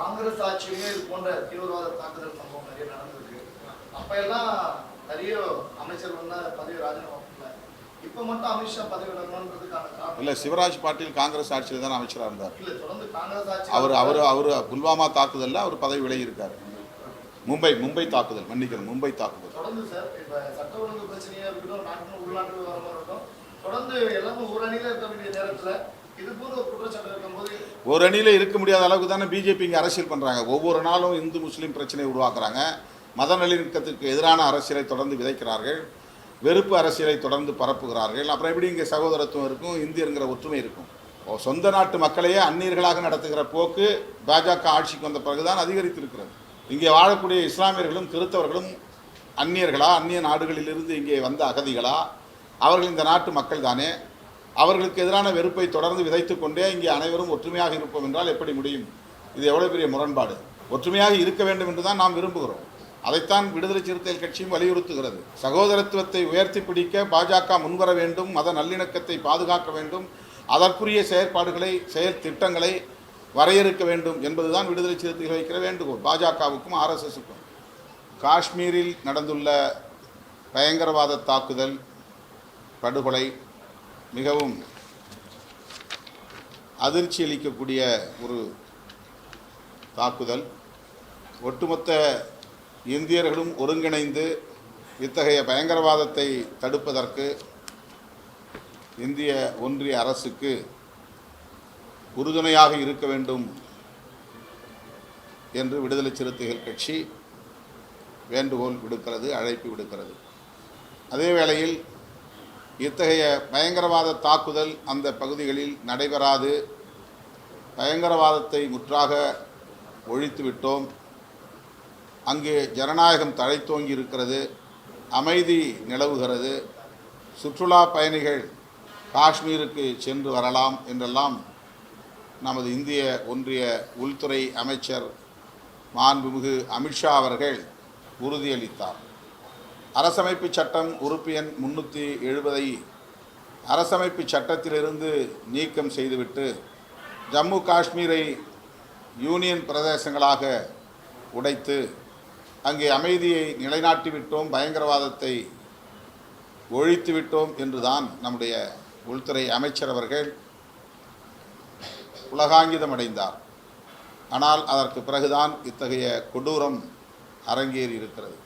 காங்கிரஸ் ஆட்சியிலே இது போன்ற தீவிரவாத தாக்குதல் சம்பவம் நிறைய நடந்திருக்கு. அப்ப எல்லாம் நிறைய அமைச்சர்கள் தான் பதவி ராஜினாமா இப்ப மட்டும் அமித்ஷா பதவி விடணுன்றதுக்கான காரணம். இல்லை சிவராஜ் பாட்டீல் காங்கிரஸ் ஆட்சியில் தான் அமைச்சராக இருந்தார். இல்ல தொடர்ந்து காங்கிரஸ் ஆட்சி அவர் அவர் அவர் புல்வாமா தாக்குதலில் அவர் பதவி விலகி இருக்கார் மும்பை மும்பை தாக்குதல் மன்னிக்கிறேன் மும்பை தாக்குதல். தொடர்ந்து சார் இப்ப சட்ட ஒழுங்கு பிரச்சனையா இருக்கட்டும் நாட்டின் உள்நாட்டு விவகாரமா இருக்கட்டும் தொடர்ந்து எல்லாமே ஒரு அணியில இருக்க வேண்டிய நேரத்துல ஒரு அணியில் இருக்க முடியாத அளவுக்கு தானே பிஜேபி இங்கே அரசியல் பண்ணுறாங்க ஒவ்வொரு நாளும் இந்து முஸ்லீம் பிரச்சனையை உருவாக்குறாங்க. மத நல்லிணக்கத்துக்கு எதிரான அரசியலை தொடர்ந்து விதைக்கிறார்கள். வெறுப்பு அரசியலை தொடர்ந்து பரப்புகிறார்கள். அப்புறம் எப்படி இங்கே சகோதரத்துவம் இருக்கும்? இந்தியருங்கிற ஒற்றுமை இருக்கும். சொந்த நாட்டு மக்களையே அந்நியர்களாக நடத்துகிற போக்கு பாஜக ஆட்சிக்கு வந்த பிறகுதான் அதிகரித்திருக்கிறது. இங்கே வாழக்கூடிய இஸ்லாமியர்களும் கிறித்தவர்களும் அந்நியர்களா? அந்நிய நாடுகளிலிருந்து இங்கே வந்த அகதிகளா? அவர்கள் இந்த நாட்டு மக்கள் தானே அவர்களுக்கு எதிரான வெறுப்பை தொடர்ந்து விதைத்து கொண்டே இங்கே அனைவரும் ஒற்றுமையாக இருப்போம் என்றால் எப்படி முடியும்? இது எவ்வளோ பெரிய முரண்பாடு. ஒற்றுமையாக இருக்க வேண்டும் என்று தான் நாம் விரும்புகிறோம். அதைத்தான் விடுதலை சிறுத்தைகள் கட்சியும் வலியுறுத்துகிறது. சகோதரத்துவத்தை உயர்த்தி பிடிக்க பாஜக முன்வர வேண்டும் மத நல்லிணக்கத்தை பாதுகாக்க வேண்டும் அதற்குரிய செயற்பாடுகளை செயல் திட்டங்களை வரையறுக்க வேண்டும் என்பதுதான் விடுதலை சிறுத்தைகள் வைக்கிற வேண்டுகோள். பாஜகவுக்கும் ஆர்எஸ்எஸுக்கும். காஷ்மீரில் நடந்துள்ள பயங்கரவாத தாக்குதல் படுகொலை மிகவும் அதிர்ச்சி அளிக்கக்கூடிய ஒரு தாக்குதல். ஒட்டுமொத்த இந்தியர்களும் ஒருங்கிணைந்து இத்தகைய பயங்கரவாதத்தை தடுப்பதற்கு இந்திய ஒன்றிய அரசுக்கு உறுதுணையாக இருக்க வேண்டும் என்று விடுதலை சிறுத்தைகள் கட்சி வேண்டுகோள் விடுக்கிறது அழைப்பு விடுக்கிறது. அதே வேளையில் இத்தகைய பயங்கரவாத தாக்குதல் அந்த பகுதிகளில் நடைபெறாது. பயங்கரவாதத்தை முற்றாக ஒழித்துவிட்டோம் அங்கு அங்கே ஜனநாயகம் தழைத்தோங்கி இருக்கிறது. அமைதி நிலவுகிறது. சுற்றுலா பயணிகள் காஷ்மீருக்கு சென்று வரலாம் என்றெல்லாம் நமது இந்திய ஒன்றிய உள்துறை அமைச்சர் மாண்புமிகு அமித்ஷா அவர்கள் உறுதியளித்தார். அரசமைப்பு சட்டம் உறுப்பு எண் முன்னூற்றி எழுபதை அரசமைப்பு சட்டத்திலிருந்து நீக்கம் செய்துவிட்டு ஜம்மு காஷ்மீரை யூனியன் பிரதேசங்களாக உடைத்து அங்கே அமைதியை நிலைநாட்டிவிட்டோம் பயங்கரவாதத்தை ஒழித்து விட்டோம் என்றுதான் நம்முடைய உள்துறை அமைச்சர் அவர்கள் உலகாங்கிதம் அடைந்தார் ஆனால் அதற்கு பிறகுதான் இத்தகைய கொடூரம் அரங்கேறி இருக்கிறது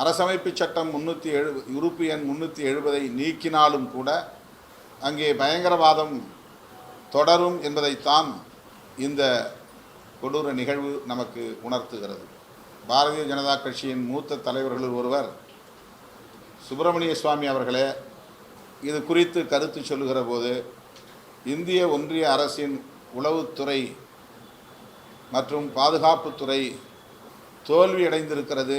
அரசமைப்பு சட்டம் முன்னூற்றி எழு உறுப்பு எண் முன்னூற்றி எழுபதை நீக்கினாலும் கூட அங்கே பயங்கரவாதம் தொடரும் என்பதைத்தான் இந்த கொடூர நிகழ்வு நமக்கு உணர்த்துகிறது. பாரதிய ஜனதா கட்சியின் மூத்த தலைவர்களில் ஒருவர் சுப்பிரமணிய சுவாமி அவர்களே இது குறித்து கருத்து சொல்லுகிற போது இந்திய ஒன்றிய அரசின் உளவுத்துறை மற்றும் பாதுகாப்புத்துறை தோல்வியடைந்திருக்கிறது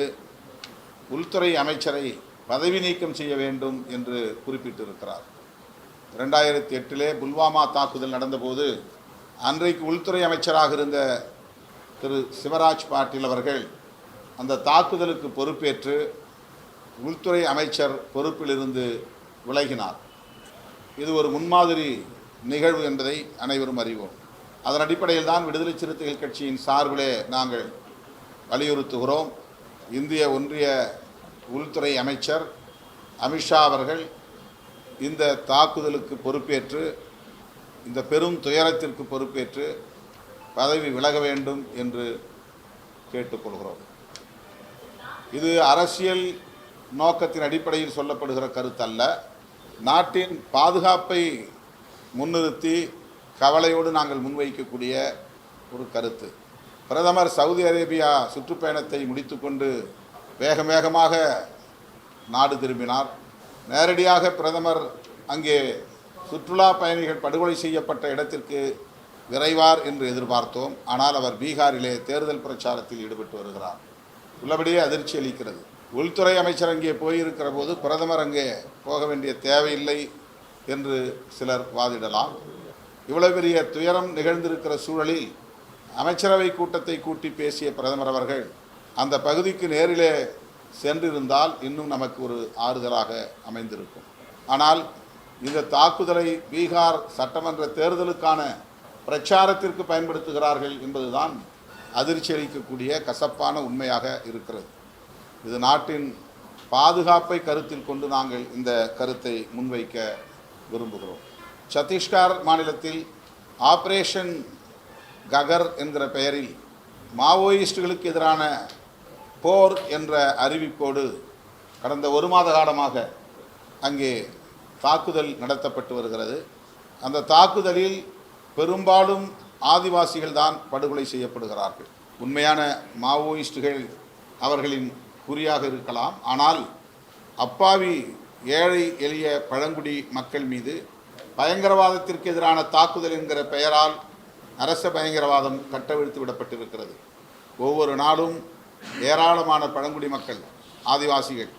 உள்துறை அமைச்சரை பதவி நீக்கம் செய்ய வேண்டும் என்று குறிப்பிட்டிருக்கிறார். ரெண்டாயிரத்தி எட்டிலே புல்வாமா தாக்குதல் நடந்தபோது அன்றைக்கு உள்துறை அமைச்சராக இருந்த திரு சிவராஜ் பாட்டீல் அவர்கள் அந்த தாக்குதலுக்கு பொறுப்பேற்று உள்துறை அமைச்சர் பொறுப்பிலிருந்து விலகினார். இது ஒரு முன்மாதிரி நிகழ்வு என்பதை அனைவரும் அறிவோம். அதன் அடிப்படையில் தான் விடுதலை சிறுத்தைகள் கட்சியின் சார்பிலே நாங்கள் வலியுறுத்துகிறோம். இந்திய ஒன்றிய உள்துறை அமைச்சர் அமித்ஷா அவர்கள் இந்த தாக்குதலுக்கு பொறுப்பேற்று இந்த பெரும் துயரத்திற்கு பொறுப்பேற்று பதவி விலக வேண்டும் என்று கேட்டுக்கொள்கிறோம். இது அரசியல் நோக்கத்தின் அடிப்படையில் சொல்லப்படுகிற கருத்தல்ல. நாட்டின் பாதுகாப்பை முன்னிறுத்தி கவலையோடு நாங்கள் முன்வைக்கக்கூடிய ஒரு கருத்து. பிரதமர் சவுதி அரேபியா சுற்றுப்பயணத்தை முடித்துக்கொண்டு வேக வேகமாக நாடு திரும்பினார். நேரடியாக பிரதமர் அங்கே சுற்றுலா பயணிகள் படுகொலை செய்யப்பட்ட இடத்திற்கு விரைவார் என்று எதிர்பார்த்தோம். ஆனால் அவர் பீகாரிலே தேர்தல் பிரச்சாரத்தில் ஈடுபட்டு வருகிறார். உள்ளபடியே அதிர்ச்சி அளிக்கிறது. உள்துறை அமைச்சர் அங்கே போயிருக்கிற போது பிரதமர் அங்கே போக வேண்டிய தேவையில்லை என்று சிலர் வாதிடலாம். இவ்வளவு பெரிய துயரம் நிகழ்ந்திருக்கிற சூழலில் அமைச்சரவை கூட்டத்தை கூட்டி பேசிய பிரதமர் அவர்கள் அந்த பகுதிக்கு நேரிலே சென்றிருந்தால் இன்னும் நமக்கு ஒரு ஆறுதலாக அமைந்திருக்கும். ஆனால் இந்த தாக்குதலை பீகார் சட்டமன்ற தேர்தலுக்கான பிரச்சாரத்திற்கு பயன்படுத்துகிறார்கள் என்பதுதான் அதிர்ச்சி அளிக்கக்கூடிய கசப்பான உண்மையாக இருக்கிறது. இது நாட்டின் பாதுகாப்பை கருத்தில் கொண்டு நாங்கள் இந்த கருத்தை முன்வைக்க விரும்புகிறோம். சத்தீஸ்கர் மாநிலத்தில் ஆப்ரேஷன் ககர் என்கிற பெயரில் மாவோயிஸ்டுகளுக்கு எதிரான போர் என்ற அறிவிப்போடு கடந்த ஒரு மாத காலமாக அங்கே தாக்குதல் நடத்தப்பட்டு வருகிறது. அந்த தாக்குதலில் பெரும்பாலும் ஆதிவாசிகள் தான் படுகொலை செய்யப்படுகிறார்கள். உண்மையான மாவோயிஸ்டுகள் அவர்களின் குறியாக இருக்கலாம். ஆனால் அப்பாவி ஏழை எளிய பழங்குடி மக்கள் மீது பயங்கரவாதத்திற்கு எதிரான தாக்குதல் என்கிற பெயரால் அரச பயங்கரவாதம் கட்டவிழ்த்து விடப்பட்டிருக்கிறது. ஒவ்வொரு நாளும் ஏராளமான பழங்குடி மக்கள் ஆதிவாசிகள்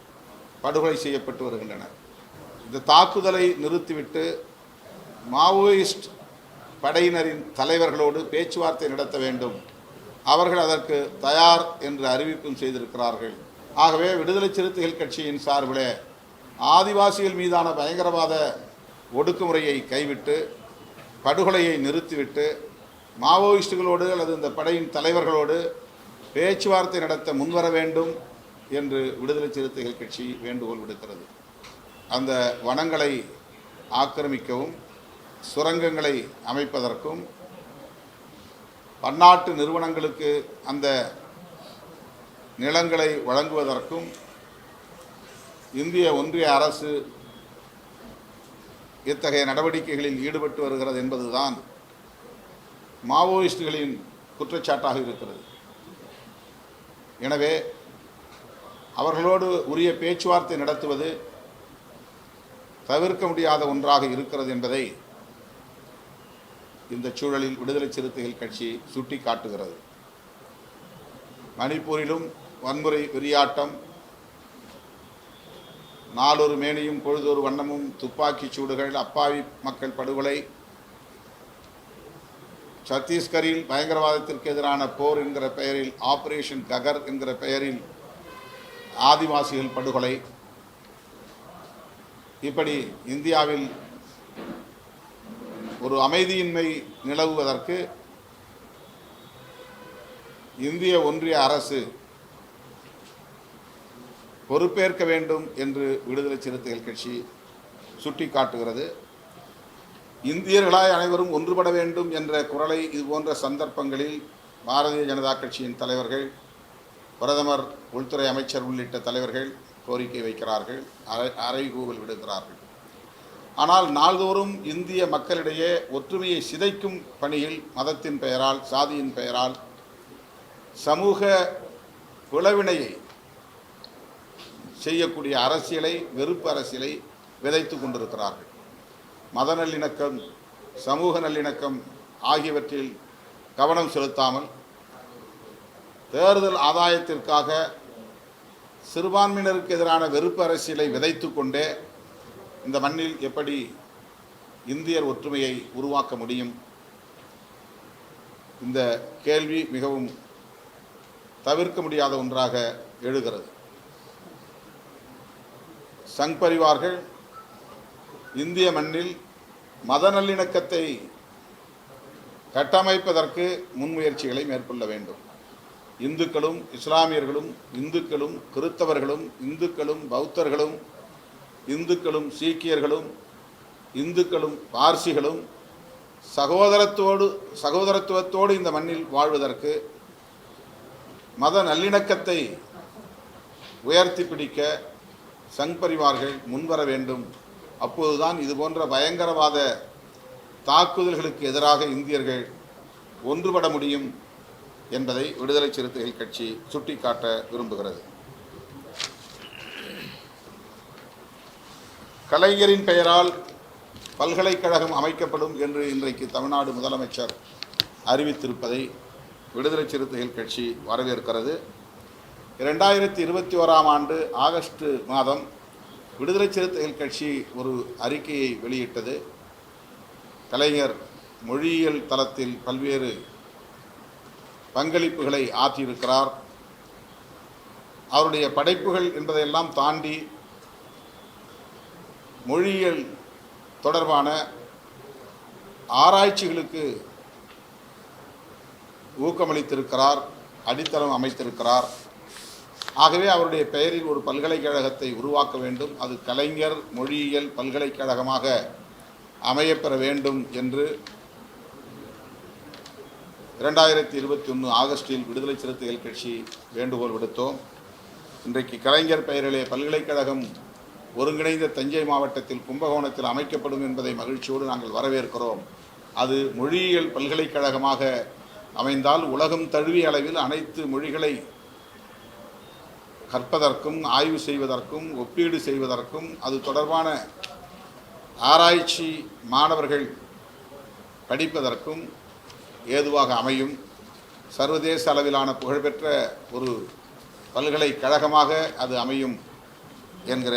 படுகொலை செய்யப்பட்டு வருகின்றனர். இந்த தாக்குதலை நிறுத்திவிட்டு மாவோயிஸ்ட் படையினரின் தலைவர்களோடு பேச்சுவார்த்தை நடத்த வேண்டும். அவர்கள் அதற்கு தயார் என்று அறிவிப்பும் செய்திருக்கிறார்கள். ஆகவே விடுதலை சிறுத்தைகள் கட்சியின் சார்பில் ஆதிவாசிகள் மீதான பயங்கரவாத ஒடுக்குமுறையை கைவிட்டு படுகொலையை நிறுத்திவிட்டு மாவோயிஸ்டுகளோடு அல்லது இந்த படையின் தலைவர்களோடு பேச்சுவார்த்தை நடத்த முன்வர வேண்டும் என்று விடுதலை சிறுத்தைகள் கட்சி வேண்டுகோள் விடுக்கிறது. அந்த வனங்களை ஆக்கிரமிக்கவும் சுரங்கங்களை அமைப்பதற்கும் பன்னாட்டு நிறுவனங்களுக்கு அந்த நிலங்களை வழங்குவதற்கும் இந்திய ஒன்றிய அரசு இத்தகைய நடவடிக்கைகளில் ஈடுபட்டு வருகிறது என்பதுதான் மாவோயிஸ்டுகளின் குற்றச்சாட்டாக இருக்கிறது. எனவே அவர்களோடு உரிய பேச்சுவார்த்தை நடத்துவது தவிர்க்க முடியாத ஒன்றாக இருக்கிறது என்பதை இந்த சூழலில் விடுதலை சிறுத்தைகள் கட்சி சுட்டி காட்டுகிறது மணிப்பூரிலும் வன்முறை வெறியாட்டம் நாளொரு மேனியும் பொழுதொரு வண்ணமும் துப்பாக்கிச் சூடுகள் அப்பாவி மக்கள் படுகொலை சத்தீஸ்கரில் பயங்கரவாதத்திற்கு எதிரான போர் என்கிற பெயரில் ஆபரேஷன் ககர் என்கிற பெயரில் ஆதிவாசிகள் படுகொலை. இப்படி இந்தியாவில் ஒரு அமைதியின்மை நிலவுவதற்கு இந்திய ஒன்றிய அரசு பொறுப்பேற்க வேண்டும் என்று விடுதலை சிறுத்தைகள் கட்சி சுட்டிக்காட்டுகிறது. இந்தியர்களாய் அனைவரும் ஒன்றுபட வேண்டும் என்ற குரலை இதுபோன்ற சந்தர்ப்பங்களில் பாரதிய ஜனதா கட்சியின் தலைவர்கள் பிரதமர் உள்துறை அமைச்சர் உள்ளிட்ட தலைவர்கள் கோரிக்கை வைக்கிறார்கள் அறை அறைகூவல் விடுகிறார்கள் ஆனால் நாள்தோறும் இந்திய மக்களிடையே ஒற்றுமையை சிதைக்கும் பணியில் மதத்தின் பெயரால் சாதியின் பெயரால் சமூக பிளவினையை செய்யக்கூடிய அரசியலை வெறுப்பு அரசியலை விதைத்து கொண்டிருக்கிறார்கள். மத நல்லிணக்கம் சமூக நல்லிணக்கம் ஆகியவற்றில் கவனம் செலுத்தாமல் தேர்தல் ஆதாயத்திற்காக சிறுபான்மையினருக்கு எதிரான வெறுப்பு அரசியலை விதைத்து கொண்டே இந்த மண்ணில் எப்படி இந்தியர் ஒற்றுமையை உருவாக்க முடியும்? இந்த கேள்வி மிகவும் தவிர்க்க முடியாத ஒன்றாக எழுகிறது. சங் பரிவார்கள் இந்திய மண்ணில் மத நல்லிணக்கத்தை கட்டமைப்பதற்கு முன்முயற்சிகளை மேற்கொள்ள வேண்டும். இந்துக்களும் இஸ்லாமியர்களும் இந்துக்களும் கிறித்தவர்களும் இந்துக்களும் பௌத்தர்களும் இந்துக்களும் சீக்கியர்களும் இந்துக்களும் பார்சிகளும் சகோதரத்தோடு சகோதரத்துவத்தோடு இந்த மண்ணில் வாழ்வதற்கு மத நல்லிணக்கத்தை உயர்த்தி பிடிக்க சங் பரிவார்கள் முன்வர வேண்டும். அப்போதுதான் இது போன்ற பயங்கரவாத தாக்குதல்களுக்கு எதிராக இந்தியர்கள் ஒன்றுபட முடியும் என்பதை விடுதலை சிறுத்தைகள் கட்சி சுட்டிக்காட்ட விரும்புகிறது. கலைஞரின் பெயரால் பல்கலைக்கழகம் அமைக்கப்படும் என்று இன்றைக்கு தமிழ்நாடு முதலமைச்சர் அறிவித்திருப்பதை விடுதலை சிறுத்தைகள் கட்சி வரவேற்கிறது. இரண்டாயிரத்தி இருபத்தி ஓராம் ஆண்டு ஆகஸ்ட் மாதம் விடுதலை சிறுத்தைகள் கட்சி ஒரு அறிக்கையை வெளியிட்டது. கலைஞர் மொழியியல் தளத்தில் பல்வேறு பங்களிப்புகளை ஆற்றியிருக்கிறார். அவருடைய படைப்புகள் என்பதையெல்லாம் தாண்டி மொழியியல் தொடர்பான ஆராய்ச்சிகளுக்கு ஊக்கமளித்திருக்கிறார் அடித்தளம் அமைத்திருக்கிறார். ஆகவே அவருடைய பெயரில் ஒரு பல்கலைக்கழகத்தை உருவாக்க வேண்டும். அது கலைஞர் மொழியியல் பல்கலைக்கழகமாக அமையப்பெற வேண்டும் என்று இரண்டாயிரத்தி இருபத்தி ஒன்று ஆகஸ்டில் விடுதலை சிறுத்தைகள் கட்சி வேண்டுகோள் விடுத்தோம். இன்றைக்கு கலைஞர் பெயரிலே பல்கலைக்கழகம் ஒருங்கிணைந்த தஞ்சை மாவட்டத்தில் கும்பகோணத்தில் அமைக்கப்படும் என்பதை மகிழ்ச்சியோடு நாங்கள் வரவேற்கிறோம். அது மொழியியல் பல்கலைக்கழகமாக அமைந்தால் உலகம் தழுவிய அளவில் அனைத்து மொழிகளை கற்பதற்கும் ஆய்வு செய்வதற்கும் ஒப்பீடு செய்வதற்கும் அது தொடர்பான ஆராய்ச்சி மாணவர்கள் படிப்பதற்கும் ஏதுவாக அமையும். சர்வதேச அளவிலான புகழ்பெற்ற ஒரு பல்கலைக்கழகமாக அது அமையும் என்கிற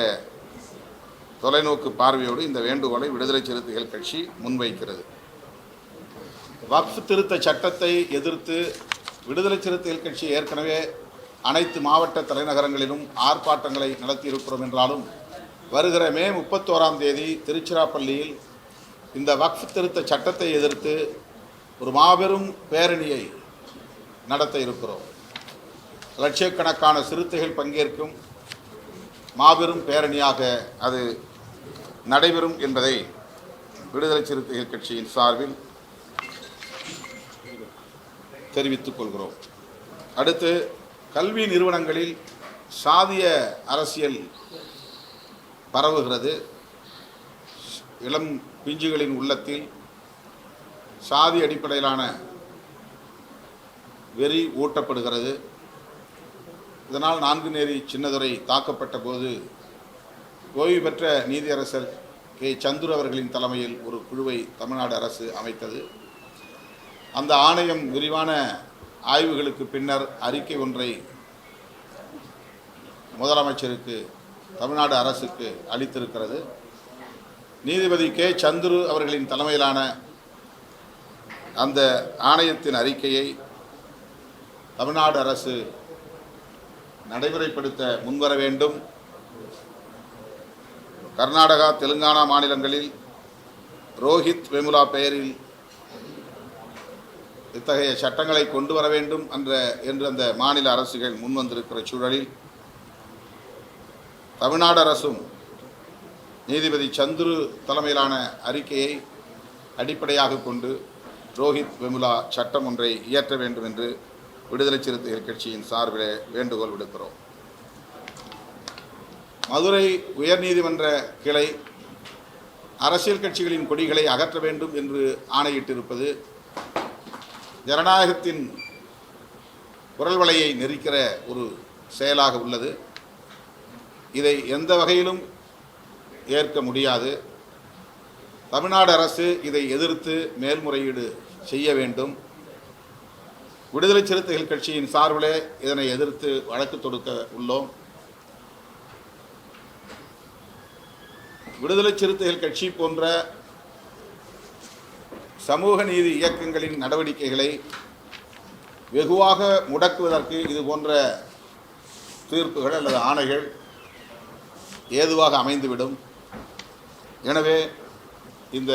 தொலைநோக்கு பார்வையோடு இந்த வேண்டுகோளை விடுதலை சிறுத்தைகள் கட்சி முன்வைக்கிறது. வக்ஃப் திருத்த சட்டத்தை எதிர்த்து விடுதலை சிறுத்தைகள் கட்சி ஏற்கனவே அனைத்து மாவட்ட தலைநகரங்களிலும் ஆர்ப்பாட்டங்களை நடத்தியிருக்கிறோம் என்றாலும் வருகிற மே முப்பத்தோராம் தேதி திருச்சிராப்பள்ளியில் இந்த வக்ஃப் திருத்த சட்டத்தை எதிர்த்து ஒரு மாபெரும் பேரணியை நடத்த இருக்கிறோம். லட்சக்கணக்கான சிறுத்தைகள் பங்கேற்கும் மாபெரும் பேரணியாக அது நடைபெறும் என்பதை விடுதலை சிறுத்தைகள் கட்சியின் சார்பில் தெரிவித்துக் கொள்கிறோம். அடுத்து கல்வி நிறுவனங்களில் சாதிய அரசியல் பரவுகிறது. இளம் பிஞ்சுகளின் உள்ளத்தில் சாதி அடிப்படையிலான வெறி ஊட்டப்படுகிறது. இதனால் நான்கு நேரி சின்னதுரை தாக்கப்பட்ட போது ஓய்வு பெற்ற நீதியரசர் கே. சந்துரு அவர்களின் தலைமையில் ஒரு குழுவை தமிழ்நாடு அரசு அமைத்தது. அந்த ஆணையம் விரிவான ஆய்வுகளுக்கு பின்னர் அறிக்கை ஒன்றை முதலமைச்சருக்கு தமிழ்நாடு அரசுக்கு அளித்திருக்கிறது. நீதிபதி கே. சந்துரு அவர்களின் தலைமையிலான அந்த ஆணையத்தின் அறிக்கையை தமிழ்நாடு அரசு நடைமுறைப்படுத்த முன்வர வேண்டும். கர்நாடகா தெலுங்கானா மாநிலங்களில் ரோஹித் வெமுலா பெயரில் இத்தகைய சட்டங்களை கொண்டு வர வேண்டும் என்ற என்று அந்த மாநில அரசுகள் முன்வந்திருக்கிற சூழலில் தமிழ்நாடு அரசும் நீதிபதி சந்துரு தலைமையிலான அறிக்கையை அடிப்படையாக கொண்டு ரோஹித் வெமுலா சட்டம் ஒன்றை இயற்ற வேண்டும் என்று விடுதலை சிறுத்தைகள் கட்சியின் சார்பில் வேண்டுகோள் விடுக்கிறோம். மதுரை உயர்நீதிமன்ற கிளை அரசியல் கட்சிகளின் கொடிகளை அகற்ற வேண்டும் என்று ஆணையிட்டிருப்பது ஜனநாயகத்தின் குரல் வலையை நெரிக்கிற ஒரு செயலாக உள்ளது. இதை எந்த வகையிலும் ஏற்க முடியாது. தமிழ்நாடு அரசு இதை எதிர்த்து மேல்முறையீடு செய்ய வேண்டும். விடுதலை சிறுத்தைகள் கட்சியின் சார்பிலே இதனை எதிர்த்து வழக்கு தொடுக்க உள்ளோம். விடுதலை சிறுத்தைகள் கட்சி போன்ற சமூக நீதி இயக்கங்களின் நடவடிக்கைகளை வெகுவாக முடக்குவதற்கு இது போன்ற தீர்ப்புகள் அல்லது ஆணைகள் ஏதுவாக அமைந்துவிடும். எனவே இந்த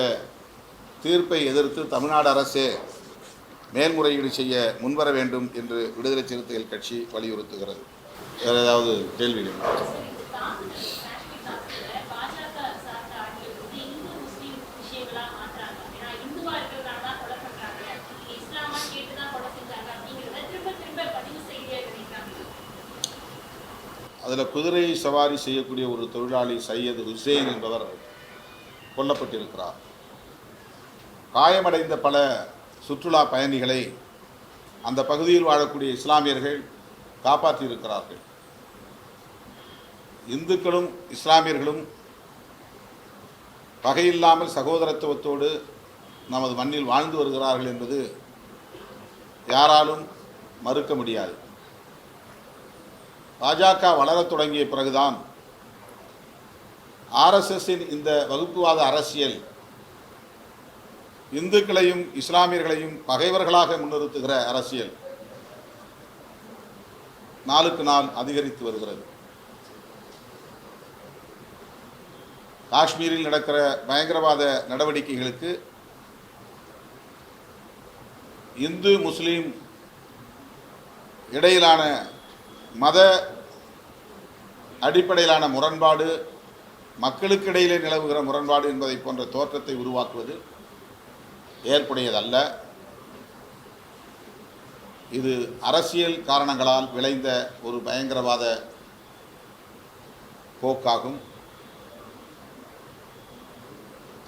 தீர்ப்பை எதிர்த்து தமிழ்நாடு அரசே மேல்முறையீடு செய்ய முன்வர வேண்டும் என்று விடுதலை சிறுத்தைகள் கட்சி வலியுறுத்துகிறது. வேறு ஏதாவது கேள்விகள்? அதில் குதிரை சவாரி செய்யக்கூடிய ஒரு தொழிலாளி சையது ஹுசேன் என்பவர் கொல்லப்பட்டிருக்கிறார். காயமடைந்த பல சுற்றுலா பயணிகளை அந்த பகுதியில் வாழக்கூடிய இஸ்லாமியர்கள் காப்பாற்றியிருக்கிறார்கள். இந்துக்களும் இஸ்லாமியர்களும் பகையில்லாமல் சகோதரத்துவத்தோடு நமது மண்ணில் வாழ்ந்து வருகிறார்கள் என்பது யாராலும் மறுக்க முடியாது. பாஜக வளரத் தொடங்கிய பிறகுதான் ஆர்எஸ்எஸ்ஸின் இந்த வகுப்புவாத அரசியல் இந்துக்களையும் இஸ்லாமியர்களையும் பகைவர்களாக முன்னிறுத்துகிற அரசியல் நாளுக்கு நாள் அதிகரித்து வருகிறது. காஷ்மீரில் நடக்கிற பயங்கரவாத நடவடிக்கைகளுக்கு இந்து முஸ்லீம் இடையிலான மத அடிப்படையிலான முரண்பாடு மக்களுக்கு இடையிலே நிலவுகிற முரண்பாடு என்பதை போன்ற தோற்றத்தை உருவாக்குவது ஏற்புடையதல்ல. இது அரசியல் காரணங்களால் விளைந்த ஒரு பயங்கரவாத போக்காகும்.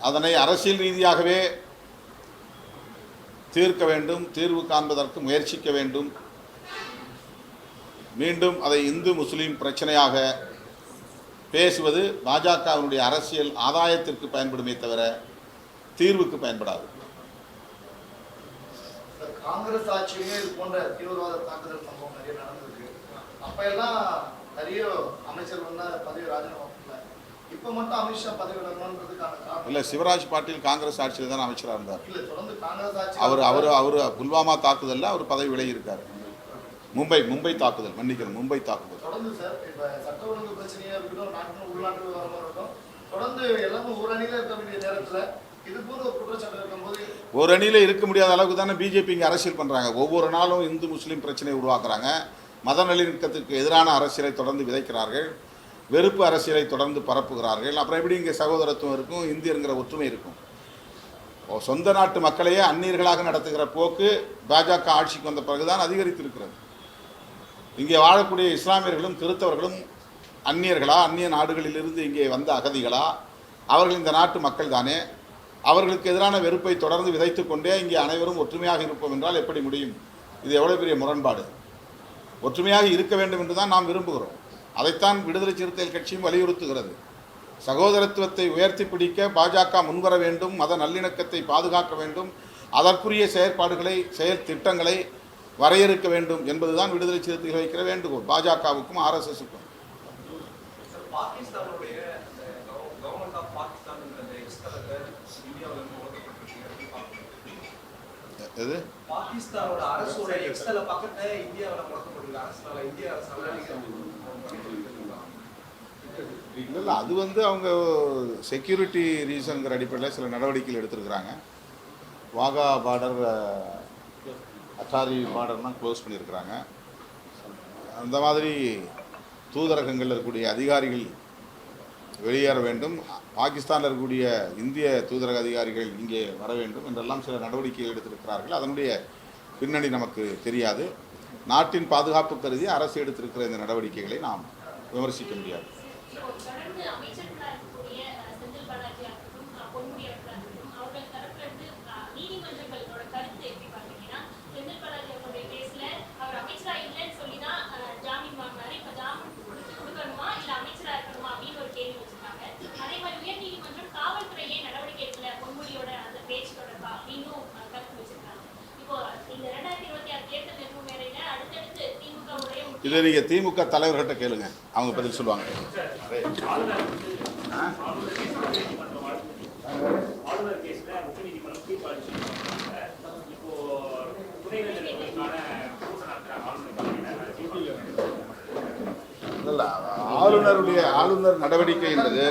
அதனை அரசியல் ரீதியாகவே தீர்க்க வேண்டும் தீர்வு காண்பதற்கு முயற்சிக்க வேண்டும். மீண்டும் அதை இந்து முஸ்லீம் பிரச்சனையாக பேசுவது பாஜகவினுடைய அரசியல் ஆதாயத்திற்கு பயன்படுமே தவிர தீர்வுக்கு பயன்படாது. காங்கிரஸ் ஆட்சியிலே இது போன்ற தீவிரவாத தாக்குதல் சம்பவம் நிறைய நடந்திருக்கு. அப்ப எல்லாம் நிறைய அமைச்சர்கள் வந்து பதவி ராஜினாமா இப்ப மட்டும் அமித்ஷா பதவி விலகணுன்றதுக்கான காரணம்? இல்லை சிவராஜ் பாட்டீல் காங்கிரஸ் ஆட்சியில் தான் அமைச்சராக இருந்தார். இல்ல தொடர்ந்து காங்கிரஸ் ஆட்சி அவர் அவர் அவர் புல்வாமா தாக்குதலில் அவர் பதவி விலகி இருக்கார் மும்பை மும்பை தாக்குதல் மன்னிக்கிறேன் மும்பை தாக்குதல். தொடர்ந்து சார் இப்ப சட்ட ஒழுங்கு பிரச்சனையா இருக்கட்டும் நாட்டு உள்நாட்டு விவகாரமா இருக்கட்டும் தொடர்ந்து எல்லாமே ஒரு அணியில இருக்க வேண்டிய நேரத்துல ஒரு அணியில் இருக்க முடியாத அளவுக்கு தானே பிஜேபி இங்கே அரசியல் பண்ணுறாங்க ஒவ்வொரு நாளும் இந்து முஸ்லீம் பிரச்சனையை உருவாக்குறாங்க. மத நல்லிணக்கத்துக்கு எதிரான அரசியலை தொடர்ந்து விதைக்கிறார்கள். வெறுப்பு அரசியலை தொடர்ந்து பரப்புகிறார்கள். அப்புறம் எப்படி இங்கே சகோதரத்துவம் இருக்கும்? இந்தியருங்கிற ஒற்றுமை இருக்கும். சொந்த நாட்டு மக்களையே அந்நியர்களாக நடத்துகிற போக்கு பாஜக ஆட்சிக்கு வந்த பிறகுதான் அதிகரித்திருக்கிறது. இங்கே வாழக்கூடிய இஸ்லாமியர்களும் கிறித்தவர்களும் அந்நியர்களா? அந்நிய நாடுகளிலிருந்து இங்கே வந்த அகதிகளா? அவர்கள் இந்த நாட்டு மக்கள் தானே அவர்களுக்கு எதிரான வெறுப்பை தொடர்ந்து விதைத்து கொண்டே இங்கே அனைவரும் ஒற்றுமையாக இருப்போம் என்றால் எப்படி முடியும்? இது எவ்வளோ பெரிய முரண்பாடு. ஒற்றுமையாக இருக்க வேண்டும் என்று தான் நாம் விரும்புகிறோம். அதைத்தான் விடுதலை சிறுத்தைகள் கட்சியும் வலியுறுத்துகிறது. சகோதரத்துவத்தை உயர்த்தி பிடிக்க பாஜக முன்வர வேண்டும் மத நல்லிணக்கத்தை பாதுகாக்க வேண்டும் அதற்குரிய செயற்பாடுகளை செயல் திட்டங்களை வரையறுக்க வேண்டும் என்பதுதான் விடுதலை சிறுத்தைகள் வைக்கிற வேண்டுகோள். பாஜகவுக்கும் ஆர்எஸ்எஸ்க்கும்? எது? பாகிஸ்தானோட அரசோட எக்ஸ்தல பக்கத்தை இந்தியாவுல முடக்கப்பட்டிருக்கு. அரசால இந்திய அரசால. இல்லை இல்லை அது வந்து அவங்க செக்யூரிட்டி ரீசன்ங்கிற அடிப்படையில் சில நடவடிக்கைகள் எடுத்திருக்கிறாங்க. வாகா பார்டர் அட்டாரி பார்டர்லாம் க்ளோஸ் பண்ணியிருக்கிறாங்க. அந்த மாதிரி தூதரகங்களில் இருக்கக்கூடிய அதிகாரிகள் வெளியேற வேண்டும். பாகிஸ்தானில் இருக்கக்கூடிய இந்திய தூதரக அதிகாரிகள் இங்கே வர வேண்டும் என்றெல்லாம் சில நடவடிக்கைகள் எடுத்திருக்கிறார்கள். அதனுடைய பின்னணி நமக்கு தெரியாது. நாட்டின் பாதுகாப்பு கருதி அரசு எடுத்திருக்கிற இந்த நடவடிக்கைகளை நாம் விமர்சிக்க முடியாது இப்போ தொடர்ந்து அமைச்சர்களா இருக்கக்கூடிய அஹ், செந்தில் பாலாஜி ஆகட்டும் அஹ், பொன்முடி அவர்களா இருக்கட்டும் அவர்கள் தரப்புல இருந்து அஹ், நீதிமன்றங்களோட கருத்து எப்படி பாத்தீங்கன்னா செந்தில் பாலாஜி அவர்களுடைய கேஸ்ல அவர் அமைச்சரா இல்லைன்னு சொல்லி தான் அஹ், ஜாமீன் வாங்கினாரு இப்ப ஜாமீன் கொடுத்து கொடுக்கணுமா இல்ல அமைச்சரா இருக்கணுமா அப்படின்னு ஒரு கேள்வி வச்சிருக்காங்க அதே மாதிரி உயர் நீதிமன்றம் காவல்துறையே நடவடிக்கை எடுக்கல பொன்முடியோட அந்த பேச்சு தொடர்பா அப்படின்னும் அஹ், கருத்து வச்சிருக்காங்க இப்போ இந்த ரெண்டாயிரத்தி இருபத்தி ஆறு தேர்தல் நெருங்கும் வேளையில அடுத்தடுத்து திமுக உடைய முக்கிய இதை நீங்கள் திமுக தலைவர்கிட்ட கேளுங்க. அவங்க பதில் சொல்லுவாங்க. இல்லை ஆளுநருடைய ஆளுநர் நடவடிக்கை என்பது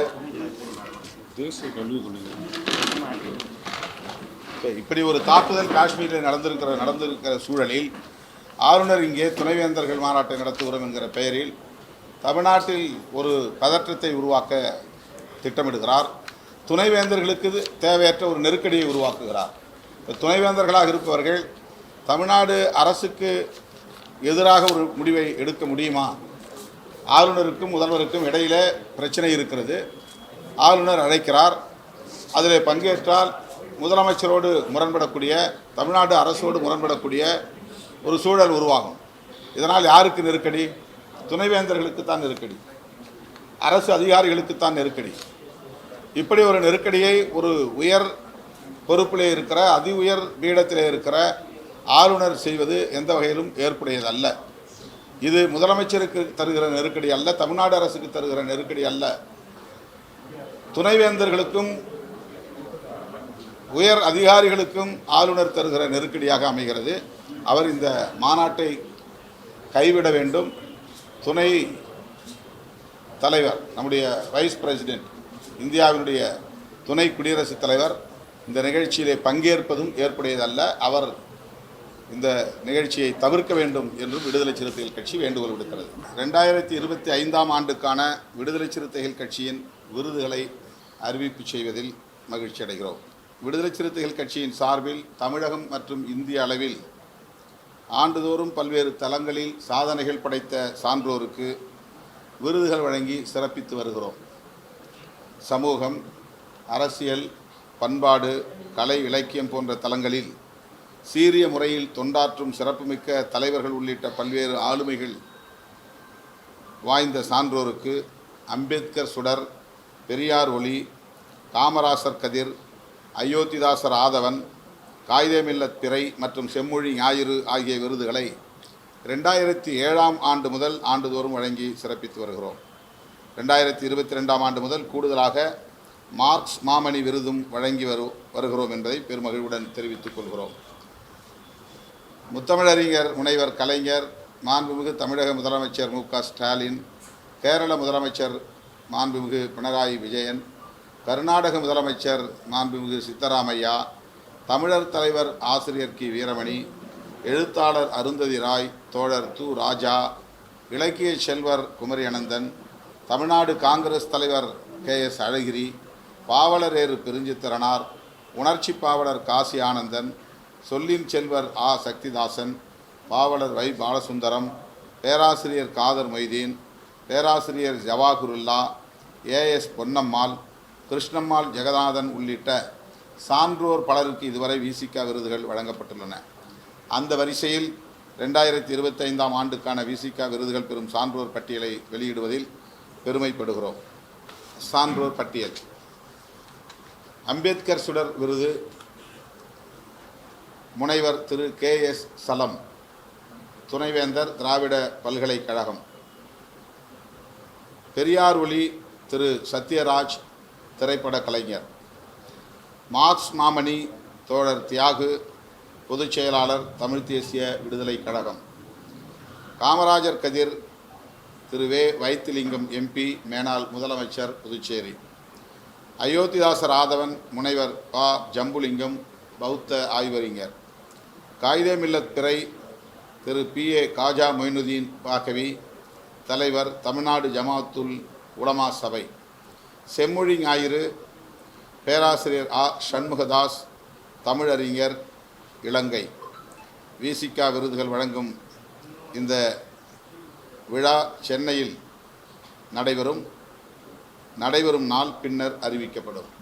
தேசிய கல்விக் கொள்கை. இப்படி ஒரு தாக்குதல் காஷ்மீரில் நடந்திருக்கிற நடந்திருக்கிற சூழலில் ஆளுநர் இங்கே துணைவேந்தர்கள் மாநாட்டை நடத்துகிறோம் என்கிற பெயரில் தமிழ்நாட்டில் ஒரு பதற்றத்தை உருவாக்க திட்டமிடுகிறார். துணைவேந்தர்களுக்கு தேவையற்ற ஒரு நெருக்கடியை உருவாக்குகிறார். துணைவேந்தர்களாக இருப்பவர்கள் தமிழ்நாடு அரசுக்கு எதிராக ஒரு முடிவை எடுக்க முடியுமா? ஆளுநருக்கும் முதல்வருக்கும் இடையில் பிரச்சனை இருக்கிறது. ஆளுநர் அழைக்கிறார். அதில் பங்கேற்றால் முதலமைச்சரோடு முரண்படக்கூடிய தமிழ்நாடு அரசோடு முரண்படக்கூடிய ஒரு சூழல் உருவாகும். இதனால் யாருக்கு நெருக்கடி? துணைவேந்தர்களுக்கு தான் நெருக்கடி. அரசு அதிகாரிகளுக்கு தான் நெருக்கடி. இப்படி ஒரு நெருக்கடியை ஒரு உயர் பொறுப்பிலே இருக்கிற அதி உயர் பீடத்திலே இருக்கிற ஆளுநர் செய்வது எந்த வகையிலும் ஏற்புடையதல்ல. இது முதலமைச்சருக்கு தருகிற நெருக்கடி அல்ல தமிழ்நாடு அரசுக்கு தருகிற நெருக்கடி அல்ல. துணைவேந்தர்களுக்கும் உயர் அதிகாரிகளுக்கும் ஆளுநர் தருகிற நெருக்கடியாக அமைகிறது. அவர் இந்த மாநாட்டை கைவிட வேண்டும். துணை தலைவர் நம்முடைய வைஸ் பிரசிடென்ட் இந்தியாவினுடைய துணை குடியரசுத் தலைவர் இந்த நிகழ்ச்சியிலே பங்கேற்பதும் ஏற்புடையதல்ல. அவர் இந்த நிகழ்ச்சியை தவிர்க்க வேண்டும் என்றும் விடுதலை சிறுத்தைகள் கட்சி வேண்டுகோள் விடுக்கிறது. ரெண்டாயிரத்தி இருபத்தி ஐந்தாம் ஆண்டுக்கான விடுதலை சிறுத்தைகள் கட்சியின் விருதுகளை அறிவிப்பு செய்வதில் மகிழ்ச்சி அடைகிறோம் விடுதலை சிறுத்தைகள் கட்சியின் சார்பில் தமிழகம் மற்றும் இந்திய அளவில் ஆண்டுதோறும் பல்வேறு தலங்களில் சாதனைகள் படைத்த சான்றோருக்கு விருதுகள் வழங்கி சிறப்பித்து வருகிறோம். சமூகம் அரசியல் பண்பாடு கலை இலக்கியம் போன்ற தலங்களில் சீரிய முறையில் தொண்டாற்றும் சிறப்புமிக்க தலைவர்கள் உள்ளிட்ட பல்வேறு ஆளுமைகள் வாய்ந்த சான்றோருக்கு அம்பேத்கர் சுடர் பெரியார் ஒளி காமராசர் கதிர் அயோத்திதாசர் ஆதவன் காகிதமில்லத் பிறை மற்றும் செம்மொழி ஞாயிறு ஆகிய விருதுகளை ரெண்டாயிரத்தி ஏழாம் ஆண்டு முதல் ஆண்டுதோறும் வழங்கி சிறப்பித்து வருகிறோம். ரெண்டாயிரத்தி இருபத்தி ரெண்டாம் ஆண்டு முதல் கூடுதலாக மார்க்ஸ் மாமணி விருதும் வழங்கி வரு வருகிறோம் என்பதை பெருமகிழ்வுடன் தெரிவித்துக் கொள்கிறோம். முத்தமிழறிஞர் முனைவர் கலைஞர் மாண்புமிகு தமிழக முதலமைச்சர் மு க ஸ்டாலின் கேரள முதலமைச்சர் மாண்புமிகு பினராயி விஜயன் கர்நாடக முதலமைச்சர் மாண்புமிகு சித்தராமையா தமிழர் தலைவர் ஆசிரியர் கி. வீரமணி எழுத்தாளர் அருந்ததி ராய் தோழர் து. ராஜா இலக்கிய செல்வர் குமரி அனந்தன் தமிழ்நாடு காங்கிரஸ் தலைவர் கே. எஸ். அழகிரி பாவலரேறு பெருஞ்சித்திரனார் உணர்ச்சி பாவலர் காசி ஆனந்தன் சொல்லின் செல்வர் ஆ. சக்திதாசன் பாவலர் வை. பாலசுந்தரம் பேராசிரியர் காதர் மொய்தீன் பேராசிரியர் ஜவாகுருல்லா ஏஎஸ் பொன்னம்மாள் கிருஷ்ணம்மாள் ஜெகநாதன் உள்ளிட்ட சான்றோர் பலருக்கு இதுவரை விசிகா விருதுகள் வழங்கப்பட்டுள்ளன. அந்த வரிசையில் ரெண்டாயிரத்தி இருபத்தைந்தாம் ஆண்டுக்கான விசிகா விருதுகள் பெறும் சான்றோர் பட்டியலை வெளியிடுவதில் பெருமைப்படுகிறோம். சான்றோர் பட்டியல். அம்பேத்கர் சுடர் விருது முனைவர் திரு கே எஸ் சலம் துணைவேந்தர் திராவிட பல்கலைக்கழகம். பெரியார் ஒளி திரு சத்யராஜ் திரைப்பட கலைஞர். மார்க்ஸ் மாமணி தோழர் தியாகு பொதுச் செயலாளர் தமிழ் தேசிய விடுதலை கழகம். காமராஜர் கதிர் திரு வே. வைத்திலிங்கம் எம்பி மேனாள் முதலமைச்சர் புதுச்சேரி. அயோத்திதாசர் ஆதவன் முனைவர் பா. ஜம்புலிங்கம் பௌத்த ஆய்வறிஞர். காயிதே மில்லத் பிறை திரு பி. ஏ. காஜா மொய்னுதீன் பாகவி தலைவர் தமிழ்நாடு ஜமாத்துல் உலமா சபை. செம்மொழி ஞாயிறு பேராசிரியர் ஆ. சண்முகதாஸ் தமிழறிஞர் இலங்கை. விசிகா விருதுகள் வழங்கும் இந்த விழா சென்னையில் நடைபெறும். நடைபெறும் நாள் பின்னர் அறிவிக்கப்படும்.